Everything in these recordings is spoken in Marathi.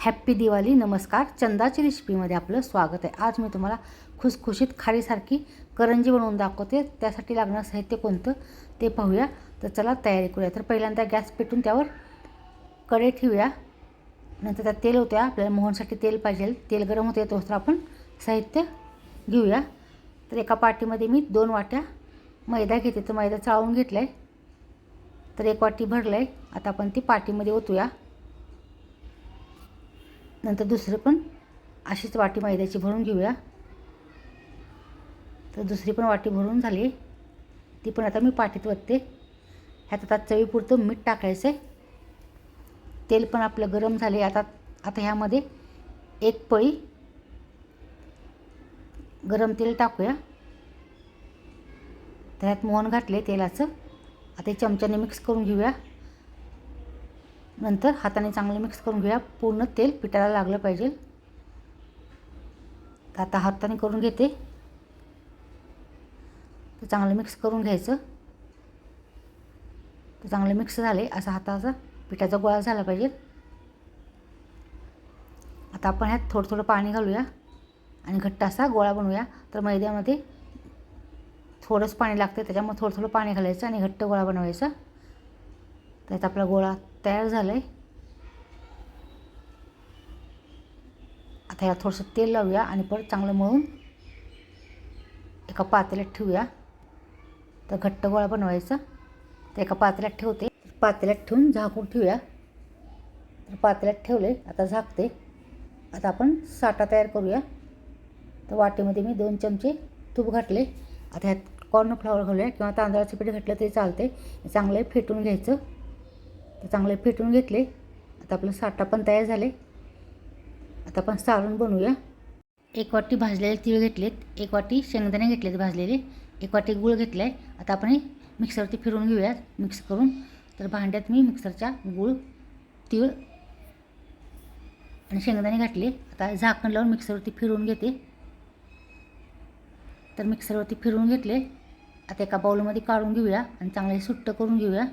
हॅप्पी दिवाळी नमस्कार. चंदाची रेसिपीमध्ये आपलं स्वागत आहे. आज मी तुम्हाला खुसखुशीत खारीसारखी करंजी बनवून दाखवते. त्यासाठी लागणारं साहित्य कोणतं ते पाहूया. तर चला तयारी करूया. तर पहिल्यांदा गॅस पेटून त्यावर कढई ठेवूया. नंतर त्यात तेल होत्या आपल्याला मोहनसाठी तेल पाहिजे. तेल गरम होते तोस्तर आपण साहित्य घेऊया. तर एका पाटीमध्ये मी दोन वाट्या मैदा घेते. तर मैदा चाळून घेतला आहे तर एक वाटी भरलं आहे आता आपण ती पाटीमध्ये ओतूया. नंतर दुसरं पण अशीच वाटी मैद्याची भरून घेऊया. तर दुसरी पण वाटी भरून झाली. ती पण आता मी पाठीत वतते. ह्यात आता चवीपुरतं मीठ टाकायचं आहे. तेल पण आपलं गरम झाले. आता आता ह्यामध्ये एक पळी गरम तेल टाकूया. त्यात मोहन घातले तेलाचं. आता चमच्याने मिक्स करून घेऊया. नंतर हाताने चांगलं मिक्स करून घेऊया. पूर्ण तेल पिठाला लागलं पाहिजे. तर आता हाताने करून घेते. तर चांगलं मिक्स करून घ्यायचं. तर चांगलं मिक्स झाले. असा हाताचा पिठाचा गोळा झाला पाहिजे. आता आपण ह्यात थोडं थोडं पाणी घालूया आणि घट्ट असा गोळा बनवूया. तर मैद्यामध्ये थोडंच पाणी लागतं त्याच्यामुळे थोडं थोडं पाणी घालायचं आणि घट्ट गोळा बनवायचा. त्यात आपला गोळा तयार झालं आहे आता ह्या थोडंसं तेल लावूया आणि परत चांगलं मळून एका पातेल्यात ठेवूया. तर घट्ट गोळा बनवायचा. तर एका पातेल्यात ठेवते. पातेल्यात ठेवून झाकून ठेवूया. तर पातेल्यात ठेवले आता झाकते. आता आपण साठा तयार करूया. तर वाटेमध्ये मी दोन चमचे तूप घातले. आता ह्यात कॉर्नफ्लॉवर घालूया किंवा तांदळाचं पीठ घातलं तरी चालते चांगलं फेटून घ्यायचं. तर चांगले फेटून घेतले. आता आपलं साठा पण तयार झाले. आता आपण सारण बनवूया. एक वाटी भाजलेले तीळ घेतलेत. एक वाटी शेंगदाणे घेतलेत भाजलेले. एक वाटी गूळ घेतला आहे आता आपण हे मिक्सरवरती फिरवून घेऊया मिक्स करून. तर भांड्यात मी मिक्सरच्या गूळ तीळ आणि शेंगदाणे घातले. आता झाकण लावून मिक्सरवरती फिरवून घेते. तर मिक्सरवरती फिरवून घेतले. आता एका बाउलमध्ये काढून घेऊया आणि चांगले सुट्ट करून घेऊया.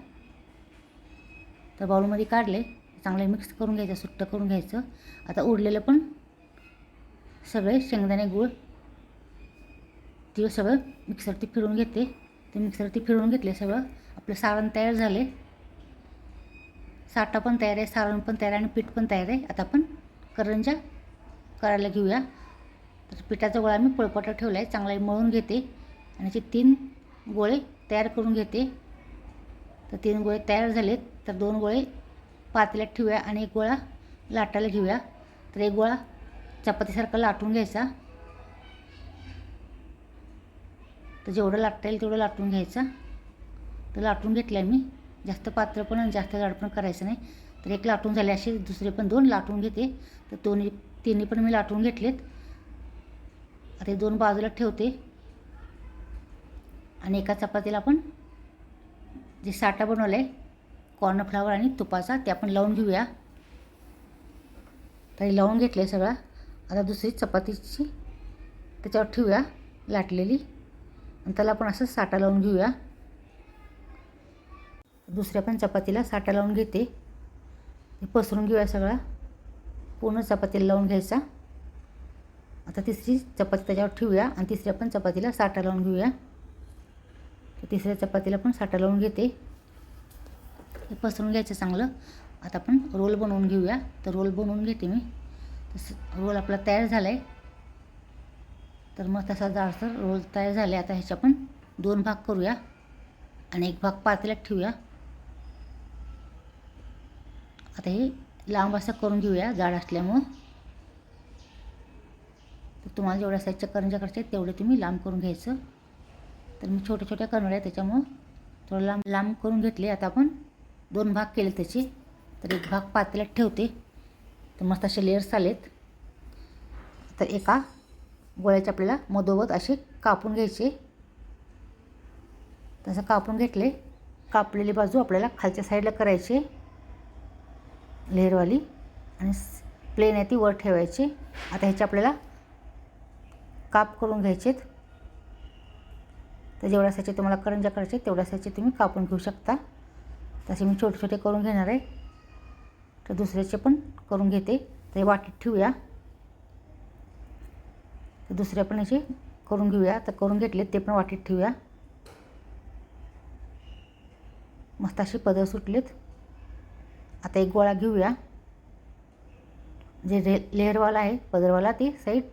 तर बाउलमध्ये काढले. चांगले मिक्स करून घ्यायचं सुट्ट करून घ्यायचं. आता उरलेलं पण सगळे शेंगदाणे गूळ ते सगळं मिक्सरती फिरवून घेते. ते मिक्सरती फिरवून घेतले सगळं. आपलं सारण तयार झाले. साठा पण तयार आहे सारण पण तयार आहे आणि पीठ पण तयार आहे. आता आपण करंजा करायला घेऊया. तर पिठाचा गोळा मी पळपटा ठेवला आहे चांगला मळून घेते. आणि याचे तीन गोळे तयार करून घेते. तर तीन गोळे तयार झालेत. तर दोन गोळे पातेल्यात ठेवूया आणि एक गोळा लाटायला घेऊया. तर एक गोळा चपातीसारखा लाटून घ्यायचा. तर जेवढं लाटता येईल तेवढं लाटून घ्यायचा. तर लाटून घेतलं आहे मी. जास्त पात्र पण आणि जास्त जाड पण करायचं नाही. तर एक लाटून झाले असे दुसरे पण दोन लाटून घेते. तर दोन्ही तिन्ही पण मी लाटून घेतलेत. आता दोन बाजूला ठेवते. आणि एका चपातीला आपण जे साठा बनवला आहे कॉर्नफ्लावर आणि तुपाचा ते आपण लावून घेऊया. तरी लावून घेतलं आहे सगळा. आता दुसरी चपातीची त्याच्यावर ठेवूया लाटलेली. आणि त्याला आपण असं साठा लावून घेऊया. दुसऱ्या पण चपातीला साठा लावून घेते. पसरून घेऊया सगळा. पूर्ण चपातीला लावून घ्यायचा. आता तिसरी चपाती त्याच्यावर ठेवूया आणि तिसऱ्या पण चपातीला साठा लावून घेऊया. तर तिसऱ्या चपातीला पण साठा लावून घेते. हे पसरून घ्यायचं चांगलं. आता आपण रोल बनवून घेऊया. तर रोल बनवून घेते मी. तसं रोल आपला तयार झाला आहे तर मग तसा जाडसर रोल तयार झाले. आता ह्याचे आपण दोन भाग करूया आणि एक भाग पातेल्यात ठेवूया. आता हे लांब असं करून घेऊया. जाड असल्यामुळं. तर तुम्हाला जेवढ्या साईजच्या करंज्या करायच्या आहेत तेवढे तुम्ही लांब करून घ्यायचं. तर मी छोट्या छोट्या करणार आहे त्याच्यामुळं थोडं लांब लांब करून घेतले. आता आपण दोन भाग केले त्याचे. तर एक भाग पातेल्यात ठेवते. तर मस्त असे लेअर्स आलेत. तर एका गोळ्याचे आपल्याला मधोमध असे कापून घ्यायचे. तसं कापून घेतले. कापलेली बाजू आपल्याला खालच्या साईडला करायची. लेअरवाली आणि प्लेन आहे ती वर ठेवायची. आता ह्याचे आपल्याला काप करून घ्यायचेत. तर जेवढ्यासाठी तुम्हाला करंजा करायचे तेवढ्यासाठी तुम्ही कापून घेऊ शकता. तसे मी छोटे छोटे करून घेणार आहे. तर दुसऱ्याचे पण करून घेते. ते वाटीत ठेवूया. तर दुसऱ्या पण असे करून घेऊया. तर करून घेतले ते पण वाटीत ठेवूया. मस्त असे पदर सुटलेत. आता एक गोळा घेऊया. जे रे लेअरवाला आहे पदरवाला ती साईड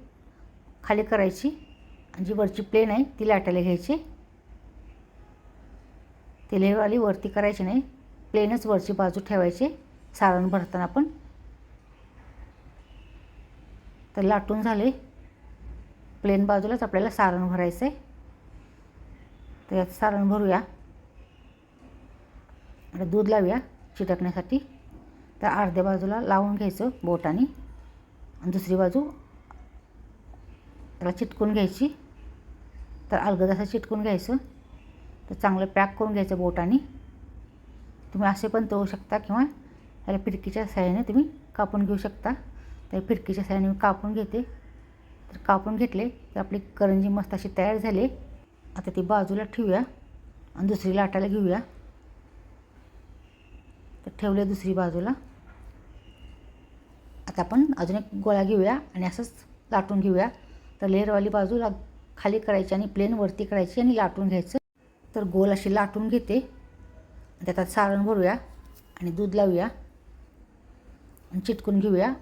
खाली करायची. आणि जी वरची प्लेन आहे ती लाटायला घ्यायची. ती लेअरवाली वरती करायची नाही. प्लेनच वरची बाजू ठेवायची. सारण भरताना पण. तर लाटून झाले. प्लेन बाजूलाच आपल्याला सारण भरायचं आहे तर यात सारण भरूया. आता दूध लावूया चिटकण्यासाठी. तर अर्ध्या बाजूला लावून घ्यायचं बोटाने. आणि दुसरी बाजू त्याला चिटकून घ्यायची. तर अलगद असं चिटकून घ्यायचं. तर चांगलं पॅक करून घ्यायचं बोटाने. तुम्ही असे पण तळू शकता किंवा ह्याला फिरकीच्या साह्याने तुम्ही कापून घेऊ शकता. तर फिरकीच्या साह्याने मी कापून घेते. तर कापून घेतले तर आपली करंजी मस्त अशी तयार झाली. आता ती बाजूला ठेवूया आणि दुसरी लाटायला घेऊया. तर ठेवले दुसरी बाजूला. आता आपण अजून एक गोळा घेऊया आणि असंच लाटून घेऊया. तर लेअरवाली बाजूला खाली करायची आणि प्लेन वरती करायची आणि लाटून घ्यायचं. तर गोल अशी लाटून घेते. त्यात सारण भरूया आणि दूध लावूया. आणि चिटकून घेऊया.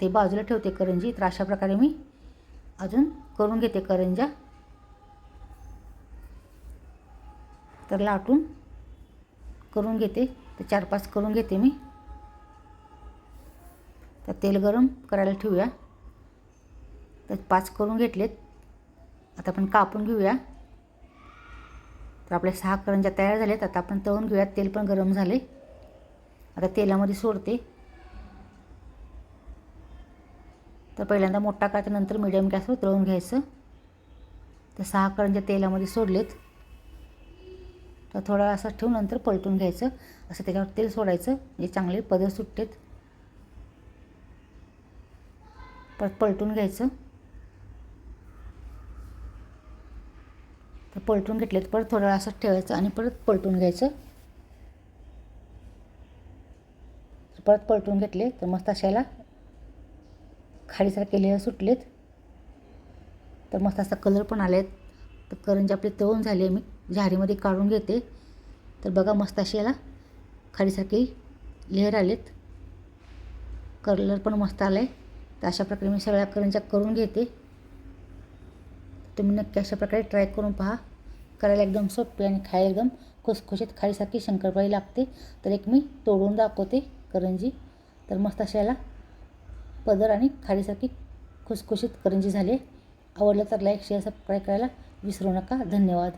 ते बाजूला ठेवते करंजी. तर अशा प्रकारे मी अजून करून घेते करंजा तर लाटून करून घेते. तर चार पाच करून घेते मी. तर तेल गरम करायला ठेवूया. तर पाच करून घेतलेत. आता आपण कापून घेऊया. तर आपल्या सहा करंज्या तयार झाल्यात आता आपण तळून घेऊयात. तेल पण गरम झाले आता तेलामध्ये सोडते. तर पहिल्यांदा मोठा करायचा नंतर मिडियम गॅसवर तळून घ्यायचं. तर सहा करंज्या तेलामध्ये सोडलेत तर थोडा असं ठेवून नंतर पलटून घ्यायचं. असं त्याच्यावर तेल सोडायचं. म्हणजे चांगले पदर सुटतेत. परत पलटून घ्यायचं तर पलटून घेतले परत थोडा असं ठेवायचं आणि परत पलटून घ्यायचं. परत पलटून घेतले तर मस्त अशाला खालीसारखे लेअर सुटलेत. तर मस्त असा कलर पण आलेत. तर करंजी आपली तळून झाले. मी झारीमध्ये काढून घेते. तर बघा मस्त अशी याला खालीसारखे लेअर आलेत. कलर पण मस्त आला आहे तर अशा प्रकारे मी सगळ्या करंजा करून घेते. तुम्ही नक्की अशा प्रकारे ट्राय करून पहा. करायला एकदम सोपे आणि खायला एकदम खुसखुशीत खालीसारखी शंकरपाळी लागते. तर एक मी तोडून दाखवते करंजी. तर मस्त अशा याला पदर आणि खालीसारखी खुसखुशीत करंजी झाली आवडलं तर लाईक शेअर सबस्क्राईब करायला विसरू नका. धन्यवाद.